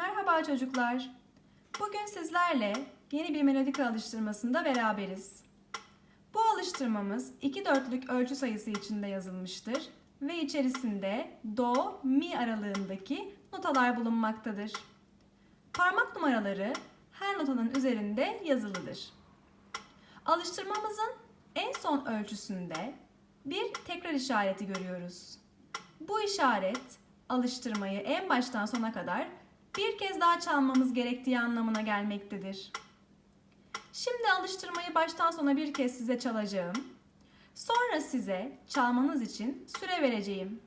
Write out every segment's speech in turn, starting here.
Merhaba çocuklar. Bugün sizlerle yeni bir melodik alıştırmasında beraberiz. Bu alıştırmamız iki dörtlük ölçü sayısı içinde yazılmıştır ve içerisinde do, mi aralığındaki notalar bulunmaktadır. Parmak numaraları her notanın üzerinde yazılıdır. Alıştırmamızın en son ölçüsünde bir tekrar işareti görüyoruz. Bu işaret alıştırmayı en baştan sona kadar bir kez daha çalmamız gerektiği anlamına gelmektedir. Şimdi alıştırmayı baştan sona bir kez size çalacağım. Sonra size çalmanız için süre vereceğim.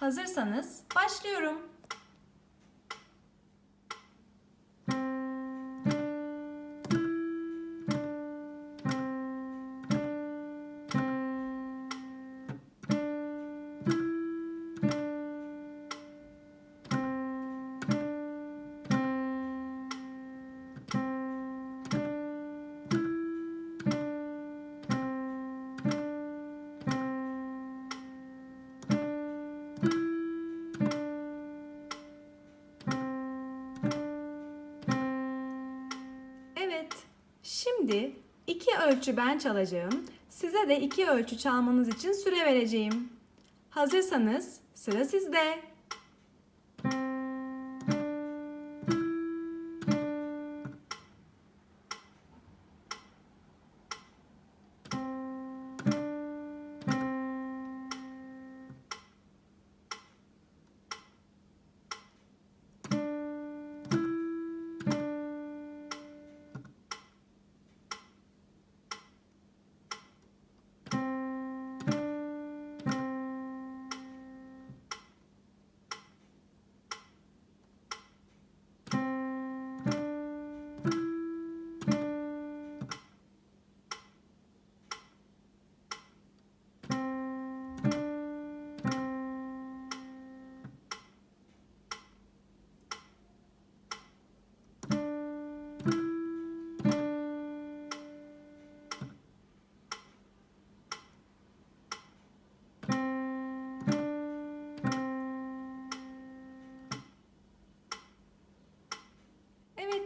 Hazırsanız başlıyorum. Şimdi iki ölçü ben çalacağım. Size de iki ölçü çalmanız için süre vereceğim. Hazırsanız sıra sizde.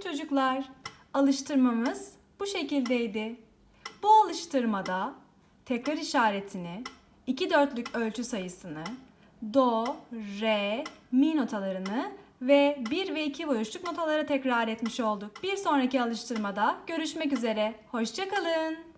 Çocuklar, alıştırmamız bu şekildeydi. Bu alıştırmada tekrar işaretini, iki dörtlük ölçü sayısını, do, re, mi notalarını ve 1 ve 2 boyuşluk notaları tekrar etmiş olduk. Bir sonraki alıştırmada görüşmek üzere. Hoşçakalın.